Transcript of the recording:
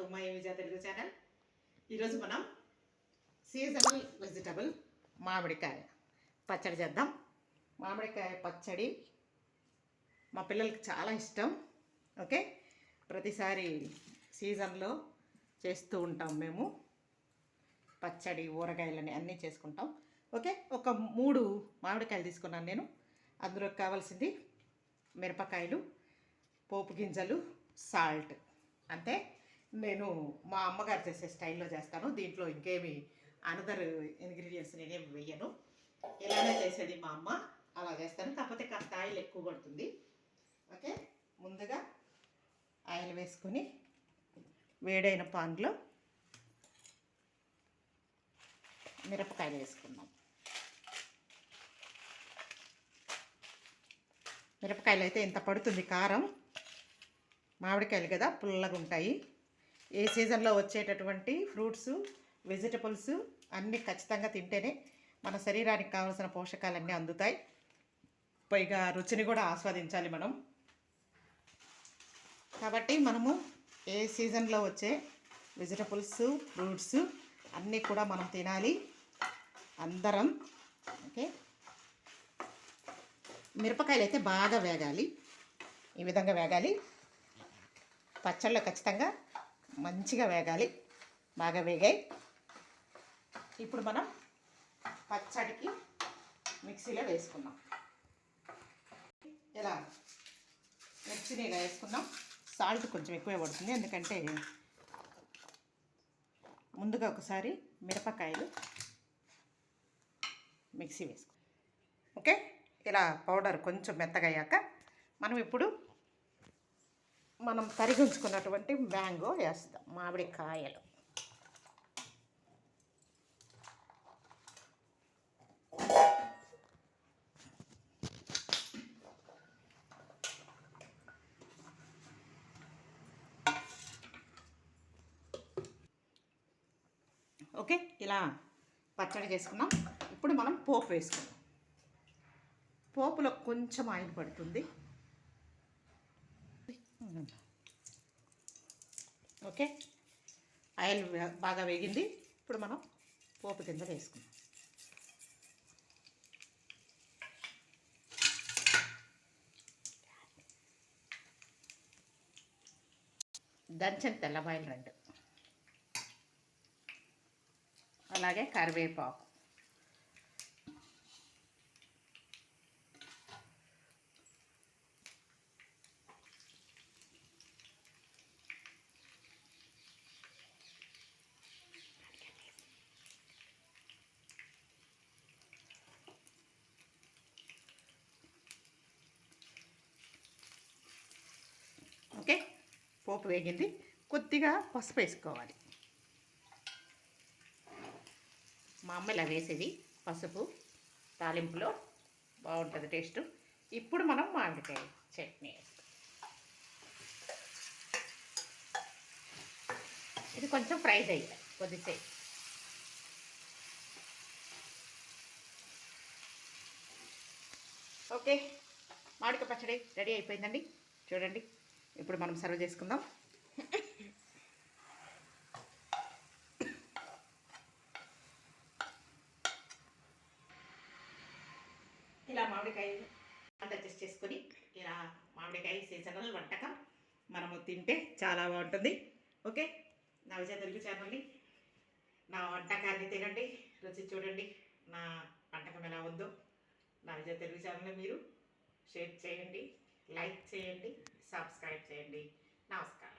To my Vijaya Telugu channel ఈరోజు మనం seasonal vegetable మామిడికాయ పచ్చడి చేద్దాం. మామిడికాయ పచ్చడి మా పిల్లలకి చాలా ఇష్టం. ఓకే? ప్రతిసారి సీజన్లో చేస్తూ ఉంటాం మేము. పచ్చడి ఊరగాయలని అన్నీ చేసుకుంటాం. ఓకే? ఒక మూడు మామిడికాయలు తీసుకున్నాను నేను. అందులో కావాల్సింది మిరపకాయలు పోపు గింజలు సాల్ట్. అంతే? నేను మా అమ్మగారు చేసే స్టైల్లో చేస్తాను. దీంట్లో ఇంకేమి అనదర్ ఇంగ్రీడియంట్స్ నేనేమి వేయను. ఇలానే చేసేది మా అమ్మ. అలా చేస్తాను. కాకపోతే కాస్త ఆయిల్ ఎక్కువ పడుతుంది. ఓకే? ముందుగా ఆయిల్ వేసుకొని వేడైన పాన్లో మిరపకాయలు వేసుకుందాం. మిరపకాయలు అయితే ఇంత పడుతుంది కారం. మామిడికాయలు కదా పుల్లగా ఉంటాయి ఏ సీజన్లో వచ్చేటటువంటి ఫ్రూట్స్ వెజిటబుల్స్ అన్నీ ఖచ్చితంగా తింటేనే మన శరీరానికి కావాల్సిన పోషకాలన్నీ అందుతాయి. పైగా రుచిని కూడా ఆస్వాదించాలి మనం. కాబట్టి మనము ఏ సీజన్లో వచ్చే వెజిటబుల్స్ ఫ్రూట్స్ అన్నీ కూడా మనం తినాలి. అందరం ఓకే? మిరపకాయలు అయితే బాగా వేగాలి. ఈ విధంగా వేగాలి. పచ్చళ్ళు ఖచ్చితంగా మంచిగా వేగాలి. బాగా వేగాయి. ఇప్పుడు మనం పచ్చడికి మిక్సీలో వేసుకున్నాం ఇలా మిక్సీని ఇలా వేసుకున్నాం సాల్ట్ కొంచెం ఎక్కువే పడుతుంది. ఎందుకంటే ముందుగా ఒకసారి మిరపకాయలు మిక్సీ వేసుకో. ఓకే? ఇలా పౌడర్ కొంచెం మెత్తగయ్యాక మనం ఇప్పుడు మనం తరిగించుకున్నటువంటి మ్యాంగో వేస్తాం మామిడి కాయలు. ఓకే ఇలా పచ్చడి చేసుకున్నాం. ఇప్పుడు మనం పోపు వేసుకుందాం. పోపులో కొంచెం ఆయిల్ పడుతుంది. ఓకే. ఆయిల్ బాగా వేగింది. ఇప్పుడు మనం పోపు కింద వేసుకుందాం. దంచిన తెల్లబాయిలు రెండు. అలాగే కరివేపాకు. ఓకే? పోపు వేగింది. కొద్దిగా పసుపు వేసుకోవాలి. మా అమ్మ ఇలా వేసేది పసుపు తాలింపులో బాగుంటుంది టేస్ట్. ఇప్పుడు మనం మామిడికాయ చట్నీ. ఇది కొంచెం ఫ్రై చేయాలి కొద్దిసేపు. ఓకే? మామిడికాయ పచ్చడి రెడీ అయిపోయిందండి. చూడండి. ఇప్పుడు మనం సర్వ్ చేసుకుందాం. ఇలా మామిడికాయ అడ్జస్ట్ చేసుకొని ఇలా మామిడికాయ సీజనల్ వంటకం మనము తింటే చాలా బాగుంటుంది. ఓకే? నా విజయ తెలుగు ఛానల్ని. నా వంటకాన్ని తినండి రుచి చూడండి. నా వంటకం ఎలా ఉందో నా విజయ తెలుగు ఛానల్ని మీరు షేర్ చేయండి. లైక్ చేయండి సబ్స్క్రైబ్ చేయండి. నమస్కారం.